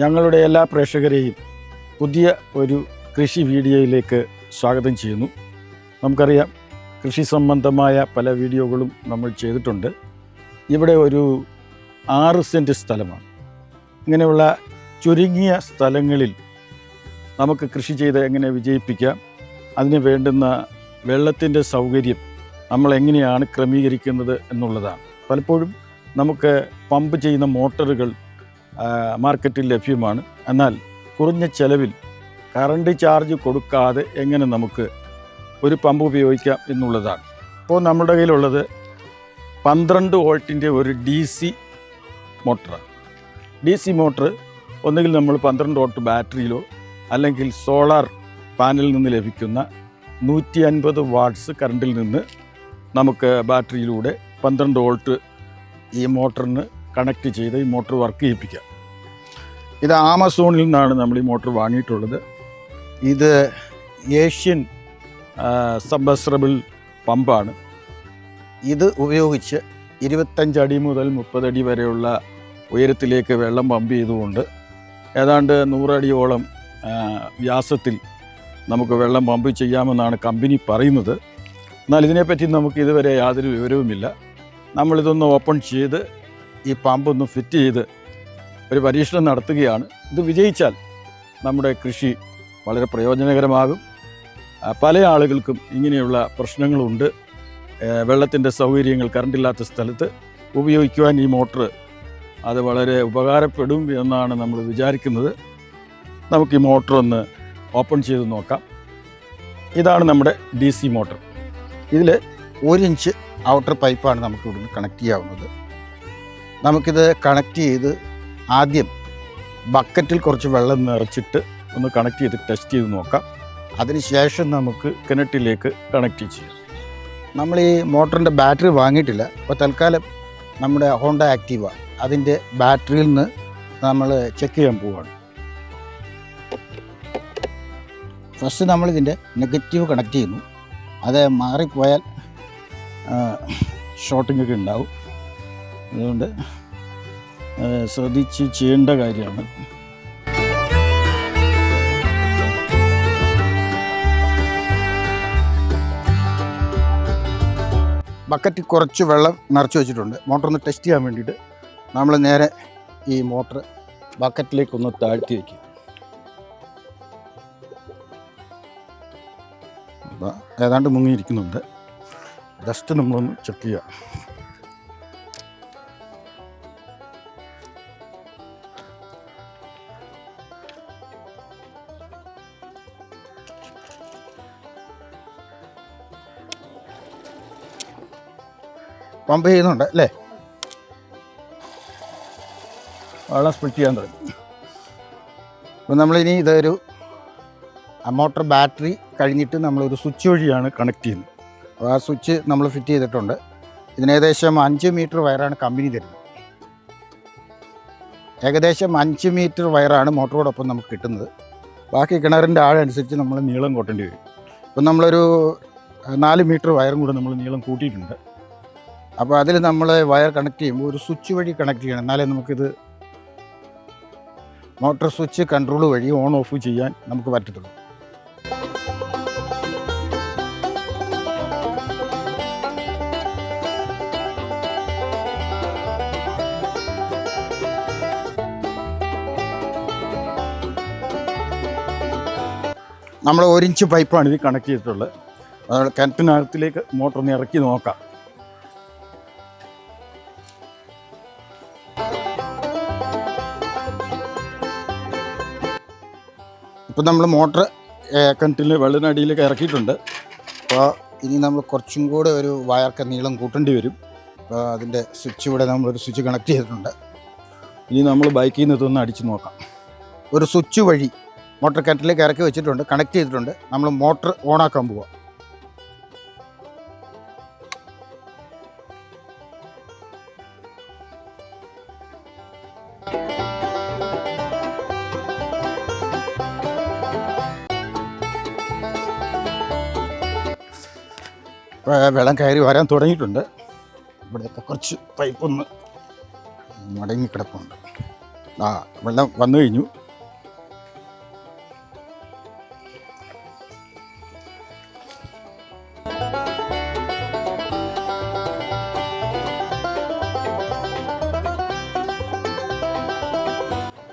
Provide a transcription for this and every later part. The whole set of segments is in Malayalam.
ഞങ്ങളുടെ എല്ലാ പ്രേക്ഷകരെയും പുതിയ ഒരു കൃഷി വീഡിയോയിലേക്ക് സ്വാഗതം ചെയ്യുന്നു. നമുക്കറിയാം കൃഷി സംബന്ധമായ പല വീഡിയോകളും നമ്മൾ ചെയ്തിട്ടുണ്ട്. ഇവിടെ ഒരു ആറ് സെന്റ് സ്ഥലമാണ്. ഇങ്ങനെയുള്ള ചുരുങ്ങിയ സ്ഥലങ്ങളിൽ നമുക്ക് കൃഷി ചെയ്ത് എങ്ങനെ വിജയിപ്പിക്കാം അതിന് വേണ്ടുന്ന വെള്ളത്തിന്റെ സൗകര്യം നമ്മൾ എങ്ങനെയാണ് ക്രമീകരിക്കുന്നത് എന്നുള്ളതാണ്. പലപ്പോഴും നമുക്ക് പമ്പ് ചെയ്യുന്ന മോട്ടറുകൾ മാർക്കറ്റിൽ ലഭ്യമാണ്. എന്നാൽ കുറഞ്ഞ ചെലവിൽ കറണ്ട് ചാർജ് കൊടുക്കാതെ എങ്ങനെ നമുക്ക് ഒരു പമ്പ് ഉപയോഗിക്കാം എന്നുള്ളതാണ്. ഇപ്പോൾ നമ്മുടെ കയ്യിലുള്ളത് പന്ത്രണ്ട് വോൾട്ടിന്റെ ഒരു ഡി സി മോട്ടറാണ് ഡി സി മോട്ടർ ഒന്നുകിൽ നമ്മൾ പന്ത്രണ്ട് വോൾട്ട് ബാറ്ററിയിലോ അല്ലെങ്കിൽ സോളാർ പാനലിൽ നിന്ന് ലഭിക്കുന്ന നൂറ്റി അൻപത് വാട്ട്സ് കറണ്ടിൽ നിന്ന് നമുക്ക് ബാറ്ററിയിലൂടെ പന്ത്രണ്ട് വോൾട്ട് ഈ മോട്ടറിന് കണക്ട് ചെയ്ത് ഈ മോട്ടർ വർക്ക് ചെയ്യിപ്പിക്കാം ഇത് ആമസോണിൽ നിന്നാണ് നമ്മൾ ഈ മോട്ടർ വാങ്ങിയിട്ടുള്ളത്. ഇത് ഏഷ്യൻ സബ്സ്രബിൾ പമ്പാണ്. ഇത് ഉപയോഗിച്ച് ഇരുപത്തഞ്ചടി മുതൽ മുപ്പതടി വരെയുള്ള ഉയരത്തിലേക്ക് വെള്ളം പമ്പ് ചെയ്തുകൊണ്ട് ഏതാണ്ട് നൂറടിയോളം വ്യാസത്തിൽ നമുക്ക് വെള്ളം പമ്പ് ചെയ്യാമെന്നാണ് കമ്പനി പറയുന്നത്. എന്നാൽ ഇതിനെപ്പറ്റി നമുക്ക് ഇതുവരെ യാതൊരു വിവരവുമില്ല. നമ്മളിതൊന്ന് ഓപ്പൺ ചെയ്ത് ഈ പമ്പ് ഒന്ന് ഫിറ്റ് ചെയ്ത് ഒരു പരീക്ഷണം നടത്തുകയാണ്. ഇത് വിജയിച്ചാൽ നമ്മുടെ കൃഷി വളരെ പ്രയോജനകരമാകും. പല ആളുകൾക്കും ഇങ്ങനെയുള്ള പ്രശ്നങ്ങളുണ്ട്. വെള്ളത്തിന്റെ സൗകര്യങ്ങൾ കറണ്ടില്ലാത്ത സ്ഥലത്ത് ഉപയോഗിക്കുവാൻ ഈ മോട്ടർ അത് വളരെ ഉപകാരപ്പെടും എന്നാണ് നമ്മൾ വിചാരിക്കുന്നത്. നമുക്ക് ഈ മോട്ടർ ഒന്ന് ഓപ്പൺ ചെയ്ത് നോക്കാം. ഇതാണ് നമ്മുടെ ഡി സി മോട്ടർ. ഇതിൽ ഒരു ഇഞ്ച് ഔട്ടർ പൈപ്പാണ് നമുക്ക് ഇവിടുന്ന് കണക്ട് ചെയ്യാവുന്നത്. നമുക്കിത് കണക്ട് ചെയ്ത് ആദ്യം ബക്കറ്റിൽ കുറച്ച് വെള്ളം നിറച്ചിട്ട് ഒന്ന് കണക്ട് ചെയ്ത് ടെസ്റ്റ് ചെയ്ത് നോക്കാം. അതിനുശേഷം നമുക്ക് കിണറ്റിലേക്ക് കണക്ട് ചെയ്യാം. നമ്മൾ ഈ മോട്ടറിന്റെ ബാറ്ററി വാങ്ങിയിട്ടില്ല. അപ്പോൾ തൽക്കാലം നമ്മുടെ ഹോണ്ട ആക്റ്റീവ അതിന്റെ ബാറ്ററിയിൽ നിന്ന് നമ്മൾ ചെക്ക് ചെയ്യാൻ പോവുകയാണ് ഫസ്റ്റ് നമ്മളിതിന്റെ നെഗറ്റീവ് കണക്ട് ചെയ്യുന്നു. അത് മാറിപ്പോയാൽ ഷോർട്ടിംഗ് ഒക്കെ ഉണ്ടാവും. അതുകൊണ്ട് ശ്രദ്ധിച്ച് ചെയ്യേണ്ട കാര്യമാണ്. ബക്കറ്റിൽ കുറച്ച് വെള്ളം നിറച്ച് വെച്ചിട്ടുണ്ട്. മോട്ടർ ഒന്ന് ടെസ്റ്റ് ചെയ്യാൻ വേണ്ടിയിട്ട് നമ്മൾ നേരെ ഈ മോട്ടർ ബക്കറ്റിലേക്കൊന്ന് താഴ്ത്തി വയ്ക്കും ഏതാണ്ട് മുങ്ങിയിരിക്കുന്നുണ്ട്. ജസ്റ്റ് നമ്മളൊന്ന് ചെക്ക് ചെയ്യാം. പമ്പ് ചെയ്യുന്നുണ്ട് അല്ലേ? വെള്ളം സ്പ്ലിറ്റ് ചെയ്യാൻ തുടങ്ങി. അപ്പോൾ നമ്മളിനി ഇതൊരു മോട്ടർ ബാറ്ററി കഴിഞ്ഞിട്ട് നമ്മളൊരു സ്വിച്ച് വഴിയാണ് കണക്ട് ചെയ്യുന്നത്. അപ്പോൾ ആ സ്വിച്ച് നമ്മൾ ഫിറ്റ് ചെയ്തിട്ടുണ്ട്. ഇതിന് ഏകദേശം അഞ്ച് മീറ്റർ വയറാണ് കമ്പനി തരുന്നത്. ഏകദേശം അഞ്ച് മീറ്റർ വയറാണ് മോട്ടറോടൊപ്പം നമുക്ക് കിട്ടുന്നത്. ബാക്കി കിണറിന്റെ ആഴനുസരിച്ച് നമ്മൾ നീളം കൂട്ടേണ്ടി വരും. ഇപ്പം നമ്മളൊരു നാല് മീറ്റർ വയറും കൂടെ നമ്മൾ നീളം കൂട്ടിയിട്ടുണ്ട്. അപ്പോൾ അതിൽ നമ്മൾ വയർ കണക്ട് ചെയ്യുമ്പോൾ ഒരു സ്വിച്ച് വഴി കണക്ട് ചെയ്യണം. എന്നാലേ നമുക്കിത് മോട്ടോർ സ്വിച്ച് കൺട്രോൾ വഴി ഓൺ ഓഫ് ചെയ്യാൻ നമുക്ക് പറ്റത്തുള്ളൂ. നമ്മൾ ഒരു ഇഞ്ച് പൈപ്പാണ് ഇത് കണക്ട് ചെയ്തിട്ടുള്ളത്. കിണറ്റിനകത്തിലേക്ക് മോട്ടർ ഒന്ന് ഇറക്കി നോക്കാം. ഇപ്പം നമ്മൾ മോട്ടർ കിണറ്റിൽ വെള്ളത്തിനടിയിലേക്ക് ഇറക്കിയിട്ടുണ്ട് അപ്പോൾ ഇനി നമ്മൾ കുറച്ചും കൂടെ ഒരു വയർക്ക് നീളം കൂട്ടേണ്ടി വരും. അപ്പോൾ അതിന്റെ സ്വിച്ച് ഇവിടെ നമ്മളൊരു സ്വിച്ച് കണക്ട് ചെയ്തിട്ടുണ്ട്. ഇനി നമ്മൾ ബൈക്കിൽ നിന്ന് ഇതൊന്ന് അടിച്ച് നോക്കാം. ഒരു സ്വിച്ച് വഴി മോട്ടർ കിണറ്റിലേക്ക് ഇറക്കി വെച്ചിട്ടുണ്ട് കണക്ട് ചെയ്തിട്ടുണ്ട്. നമ്മൾ മോട്ടർ ഓണാക്കാൻ പോവാം. വെള്ളം കയറി വരാൻ തുടങ്ങിയിട്ടുണ്ട്. ഇവിടെയൊക്കെ കുറച്ച് പൈപ്പൊന്ന് മടങ്ങി കിടപ്പുണ്ട് ആ വെള്ളം വന്നു കഴിഞ്ഞു.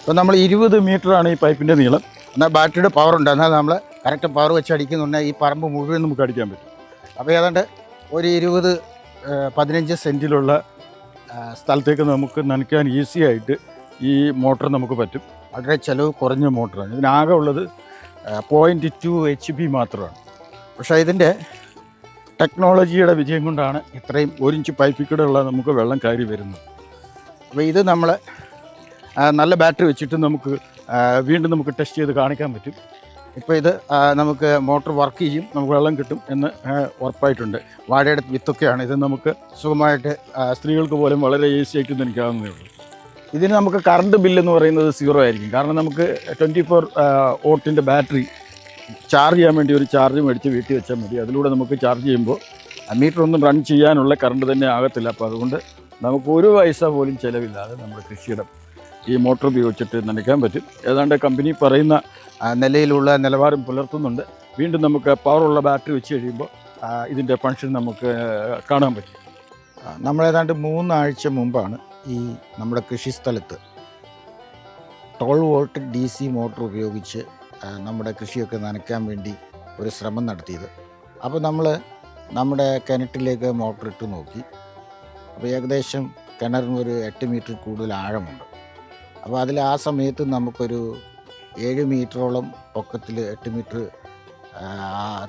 ഇപ്പം നമ്മൾ ഇരുപത് മീറ്ററാണ് ഈ പൈപ്പിന്റെ നീളം. എന്നാൽ ബാറ്ററിയുടെ പവർ ഉണ്ട്. എന്നാൽ നമ്മൾ കറക്റ്റ് പവർ വെച്ച് അടിക്കുന്നുണ്ടെങ്കിൽ ഈ പറമ്പ് മുഴുവൻ നമുക്ക് അടിക്കാൻ പറ്റും. അപ്പോൾ ഏതാണ്ട് ഒരു ഇരുപത് പതിനഞ്ച് സെന്റിലുള്ള സ്ഥലത്തേക്ക് നമുക്ക് നനയ്ക്കാൻ ഈസി ആയിട്ട് ഈ മോട്ടർ നമുക്ക് പറ്റും. വളരെ ചിലവ് കുറഞ്ഞ മോട്ടറാണ്. ഇതിനാകെ ഉള്ളത് പോയിന്റ് ടു എച്ച് പി മാത്രമാണ്. പക്ഷേ ഇതിന്റെ ടെക്നോളജിയുടെ വിജയം കൊണ്ടാണ് ഇത്രയും ഒരു ഇഞ്ച് പൈപ്പിൽ ഉള്ള നമുക്ക് വെള്ളം കയറി വരുന്നത്. അപ്പോൾ ഇത് നമ്മൾ നല്ല ബാറ്ററി വെച്ചിട്ട് നമുക്ക് വീണ്ടും നമുക്ക് ടെസ്റ്റ് ചെയ്ത് കാണിക്കാൻ പറ്റും. ഇപ്പോൾ ഇത് നമുക്ക് മോട്ടോർ വർക്ക് ചെയ്യും നമുക്ക് വെള്ളം കിട്ടും എന്ന് ഉറപ്പായിട്ടുണ്ട്. വാഴയുടെ വിത്തൊക്കെയാണ്. ഇത് നമുക്ക് സുഖമായിട്ട് സ്ത്രീകൾക്ക് പോലും വളരെ ഈസി ആയിട്ട് നിൽക്കാവുന്നതേ ഉള്ളൂ. ഇതിന് നമുക്ക് കറണ്ട് ബില്ലെന്ന് പറയുന്നത് സീറോ ആയിരിക്കും. കാരണം നമുക്ക് ട്വന്റി ഫോർ ഓട്ടിന്റെ ബാറ്ററി ചാർജ് ചെയ്യാൻ വേണ്ടി ഒരു ചാർജ് മേടിച്ച് വീട്ടിൽ വെച്ചാൽ മതി. അതിലൂടെ നമുക്ക് ചാർജ് ചെയ്യുമ്പോൾ മീറ്റർ ഒന്നും റൺ ചെയ്യാനുള്ള കറണ്ട് തന്നെ ആകത്തില്ല. അപ്പോൾ അതുകൊണ്ട് നമുക്ക് ഒരു പൈസ പോലും ചിലവില്ലാതെ നമ്മുടെ കൃഷിയിടം ഈ മോട്ടോർ ഉപയോഗിച്ചിട്ട് നനയ്ക്കാൻ പറ്റും. ഏതാണ്ട് കമ്പനി പറയുന്ന നിലയിലുള്ള നിലവാരം പുലർത്തുന്നുണ്ട്. വീണ്ടും നമുക്ക് പവറുള്ള ബാറ്ററി വെച്ച് കഴിയുമ്പോൾ ഇതിന്റെ ഫങ്ഷൻ നമുക്ക് കാണാൻ പറ്റും. നമ്മളേതാണ്ട് മൂന്നാഴ്ച മുമ്പാണ് ഈ നമ്മുടെ കൃഷി സ്ഥലത്ത് twelve volt D C motor ഉപയോഗിച്ച് നമ്മുടെ കൃഷിയൊക്കെ നനയ്ക്കാൻ വേണ്ടി ഒരു ശ്രമം നടത്തിയത്. അപ്പോൾ നമ്മൾ നമ്മുടെ കിണറ്റിലേക്ക് മോട്ടർ ഇട്ട് നോക്കി. അപ്പോൾ ഏകദേശം കിണറിന് ഒരു എട്ട് മീറ്റർ കൂടുതൽ ആഴമുണ്ട്. അപ്പോൾ അതിൽ ആ സമയത്ത് നമുക്കൊരു ഏഴ് മീറ്ററോളം പൊക്കത്തിൽ എട്ട് മീറ്റർ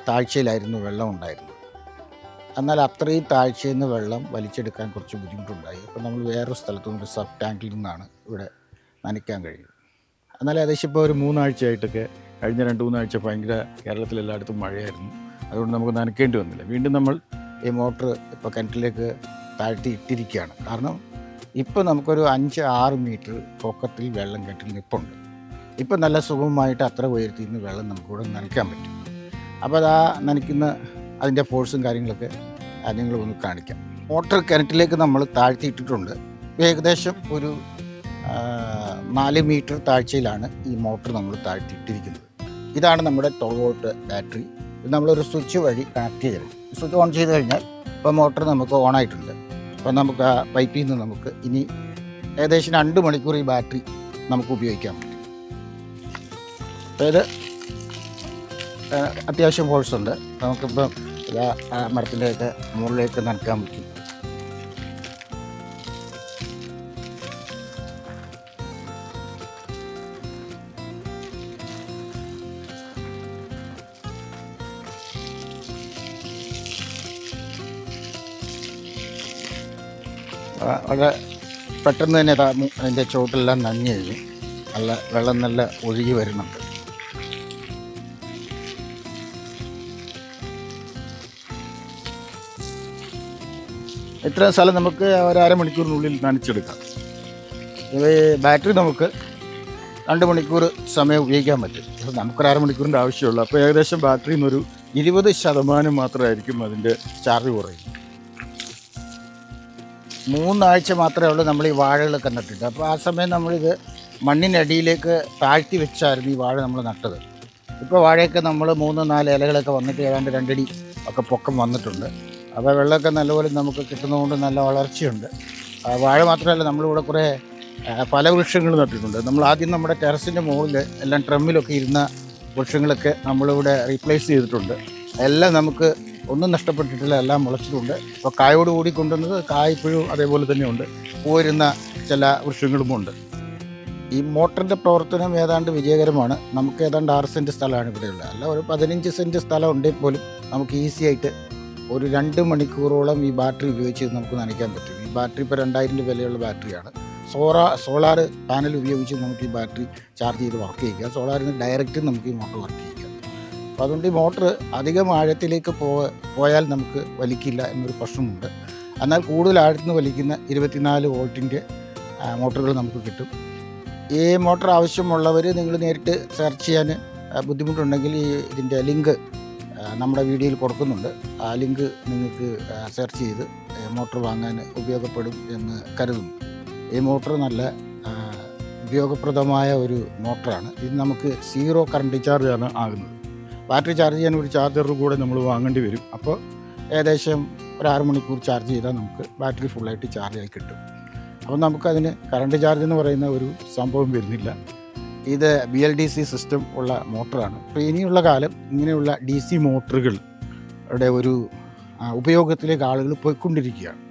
താഴ്ചയിലായിരുന്നു വെള്ളം ഉണ്ടായിരുന്നത്. എന്നാൽ അത്രയും താഴ്ചയിൽ നിന്ന് വെള്ളം വലിച്ചെടുക്കാൻ കുറച്ച് ബുദ്ധിമുട്ടുണ്ടായി. അപ്പോൾ നമ്മൾ വേറൊരു സ്ഥലത്തു നിന്ന് സബ് ടാങ്കിൽ നിന്നാണ് ഇവിടെ നനയ്ക്കാൻ കഴിയുന്നത്. എന്നാൽ ഏകദേശം ഇപ്പോൾ ഒരു മൂന്നാഴ്ചയായിട്ടൊക്കെ കഴിഞ്ഞ രണ്ട് മൂന്നാഴ്ച ഭയങ്കര കേരളത്തിൽ എല്ലായിടത്തും മഴയായിരുന്നു. അതുകൊണ്ട് നമുക്ക് നനയ്ക്കേണ്ടി വന്നില്ല. വീണ്ടും നമ്മൾ ഈ മോട്ടർ ഇപ്പോൾ കിണറ്റിലേക്ക് താഴ്ത്തി ഇട്ടിരിക്കുകയാണ്. കാരണം ഇപ്പോൾ നമുക്കൊരു അഞ്ച് ആറ് മീറ്റർ പൊക്കത്തിൽ വെള്ളം കെട്ടിൽ നിൽപ്പുണ്ട് ഇപ്പം നല്ല സുഖമായിട്ട് അത്ര ഉയർത്തി നിന്ന് വെള്ളം നമുക്കിവിടെ നനയ്ക്കാൻ പറ്റും. അപ്പോൾ അത് നനയ്ക്കുന്ന അതിന്റെ ഫോഴ്സും കാര്യങ്ങളൊക്കെ നിങ്ങൾ ഒന്ന് കാണിക്കാം. മോട്ടർ കിണറ്റിലേക്ക് നമ്മൾ താഴ്ത്തിയിട്ടിട്ടുണ്ട്. ഏകദേശം ഒരു നാല് മീറ്റർ താഴ്ചയിലാണ് ഈ മോട്ടർ നമ്മൾ താഴ്ത്തിയിട്ടിരിക്കുന്നത്. ഇതാണ് നമ്മുടെ ട്വൽവ് ബാറ്ററി. ഇത് നമ്മളൊരു സ്വിച്ച് വഴി കണക്ട് ചെയ്തത് സ്വിച്ച് ഓൺ ചെയ്ത് കഴിഞ്ഞാൽ ഇപ്പോൾ മോട്ടർ നമുക്ക് ഓൺ ആയിട്ടുണ്ട്. അപ്പോൾ നമുക്ക് ആ പൈപ്പിൽ നിന്ന് നമുക്ക് ഇനി ഏകദേശം രണ്ട് മണിക്കൂർ ഈ ബാറ്ററി നമുക്ക് ഉപയോഗിക്കാൻ പറ്റും. അതായത് അത്യാവശ്യം ഫോഴ്സ് ഉണ്ട്. നമുക്കിപ്പം ഇതാ ആ മരത്തിന്റെയൊക്കെ മുകളിലേക്ക് നനക്കാൻ പറ്റും. വളരെ പെട്ടെന്ന് തന്നെ അതിന്റെ ചുവട്ടിലെല്ലാം നഞ്ഞു കഴിഞ്ഞു നല്ല വെള്ളം നല്ല ഒഴുകി വരുന്നുണ്ട്. ഇത്രയും സ്ഥലം നമുക്ക് ഒരു അരമണിക്കൂറിനുള്ളിൽ നനച്ചെടുക്കാം. ഇത് ബാറ്ററി നമുക്ക് രണ്ട് മണിക്കൂർ സമയം ഉപയോഗിക്കാൻ പറ്റും. അപ്പോൾ നമുക്കൊരു അരമണിക്കൂറിന്റെ ആവശ്യമുള്ളൂ. അപ്പോൾ ഏകദേശം ബാറ്ററിയിൽ നിന്നൊരു ഇരുപത് ശതമാനം മാത്രമായിരിക്കും അതിന്റെ ചാർജ് കുറയും മൂന്നാഴ്ച മാത്രമേ ഉള്ളൂ നമ്മൾ ഈ വാഴകളൊക്കെ നട്ടിട്ട് അപ്പോൾ ആ സമയം നമ്മളിത് മണ്ണിനടിയിലേക്ക് താഴ്ത്തി വെച്ചായിരുന്നു ഈ വാഴ നമ്മൾ നട്ടത്. ഇപ്പോൾ വാഴയൊക്കെ നമ്മൾ മൂന്ന് നാല് ഇലകളൊക്കെ വന്നിട്ട് ഏതാണ്ട് രണ്ടടി ഒക്കെ പൊക്കം വന്നിട്ടുണ്ട്. അപ്പോൾ വെള്ളമൊക്കെ നല്ലപോലെ നമുക്ക് കിട്ടുന്നതുകൊണ്ട് നല്ല വളർച്ചയുണ്ട്. വാഴ മാത്രമല്ല നമ്മളിവിടെ കുറേ പല വൃക്ഷങ്ങൾ നട്ടിട്ടുണ്ട്. നമ്മൾ ആദ്യം നമ്മുടെ ടെറസിന്റെ മുകളിൽ എല്ലാം ട്രമ്മിലൊക്കെ ഇരുന്ന വൃക്ഷങ്ങളൊക്കെ നമ്മളിവിടെ റീപ്ലേസ് ചെയ്തിട്ടുണ്ട്. എല്ലാം നമുക്ക് ഒന്നും നഷ്ടപ്പെട്ടിട്ടില്ല എല്ലാം മുളച്ചിട്ടുണ്ട്. അപ്പോൾ കായോട് കൂടി കൊണ്ടുവന്നത് കായ ഇപ്പോഴും അതേപോലെ തന്നെയുണ്ട്. പോരുന്ന ചില വൃക്ഷങ്ങളുമുണ്ട്. ഈ മോട്ടറിന്റെ പ്രവർത്തനം ഏതാണ്ട് വിജയകരമാണ്. നമുക്ക് ഏതാണ്ട് ആറ് സെന്റ് സ്ഥലമാണ് ഇവിടെയുള്ളത് അല്ല ഒരു പതിനഞ്ച് സെന്റ് സ്ഥലം ഉണ്ടെങ്കിൽ പോലും നമുക്ക് ഈസി ആയിട്ട് ഒരു രണ്ട് മണിക്കൂറോളം ഈ ബാറ്ററി ഉപയോഗിച്ച് നമുക്ക് നനയ്ക്കാൻ പറ്റും. ഈ ബാറ്ററി ഇപ്പോൾ രണ്ടായിരം രൂപ വിലയുള്ള ബാറ്ററിയാണ്. സോളാ സോളാർ പാനൽ ഉപയോഗിച്ച് നമുക്ക് ഈ ബാറ്ററി ചാർജ് ചെയ്ത് വർക്ക് ചെയ്യിക്കാം. സോളാറിൽ നിന്ന് ഡയറക്റ്റ് നമുക്ക് ഈ മോട്ടർ വർക്ക് ചെയ്യിക്കാം. അപ്പോൾ അതുകൊണ്ട് ഈ മോട്ടർ അധികം ആഴത്തിലേക്ക് പോയാൽ നമുക്ക് വലിക്കില്ല എന്നൊരു പ്രശ്നമുണ്ട്. എന്നാൽ കൂടുതൽ ആഴത്തിൽ നിന്ന് വലിക്കുന്ന ഇരുപത്തിനാല് വോൾട്ടിന്റെ മോട്ടറുകൾ നമുക്ക് കിട്ടും. ഈ മോട്ടർ ആവശ്യമുള്ളവർ നിങ്ങൾ നേരിട്ട് സെർച്ച് ചെയ്യാൻ ബുദ്ധിമുട്ടുണ്ടെങ്കിൽ ഈ ഇതിന്റെ ലിങ്ക് നമ്മുടെ വീഡിയോയിൽ കൊടുക്കുന്നുണ്ട്. ആ ലിങ്ക് നിങ്ങൾക്ക് സെർച്ച് ചെയ്ത് മോട്ടർ വാങ്ങാൻ ഉപയോഗപ്പെടും എന്ന് കരുതുന്നു. ഈ മോട്ടർ നല്ല ഉപയോഗപ്രദമായ ഒരു മോട്ടറാണ്. ഇത് നമുക്ക് സീറോ കറണ്ട് ചാർജ് ആണ് ആകുന്നത്. ബാറ്ററി ചാർജ് ചെയ്യാൻ ഒരു ചാർജർ കൂടെ നമ്മൾ വാങ്ങേണ്ടി വരും. അപ്പോൾ ഏകദേശം ഒരു ആറ് മണിക്കൂർ ചാർജ് ചെയ്താൽ നമുക്ക് ബാറ്ററി ഫുള്ളായിട്ട് ആയി കിട്ടും. അപ്പോൾ നമുക്കതിന് കറണ്ട് ചാർജ് എന്ന് പറയുന്ന ഒരു സംഭവം വരുന്നില്ല. ഇത് B L D C system ഉള്ള മോട്ടറാണ്. അപ്പോൾ ഇനിയുള്ള കാലം ഇങ്ങനെയുള്ള ഡി സി മോട്ടറുകളുടെ ഒരു ഉപയോഗത്തിലേക്ക് ആളുകൾ പോയിക്കൊണ്ടിരിക്കുകയാണ്.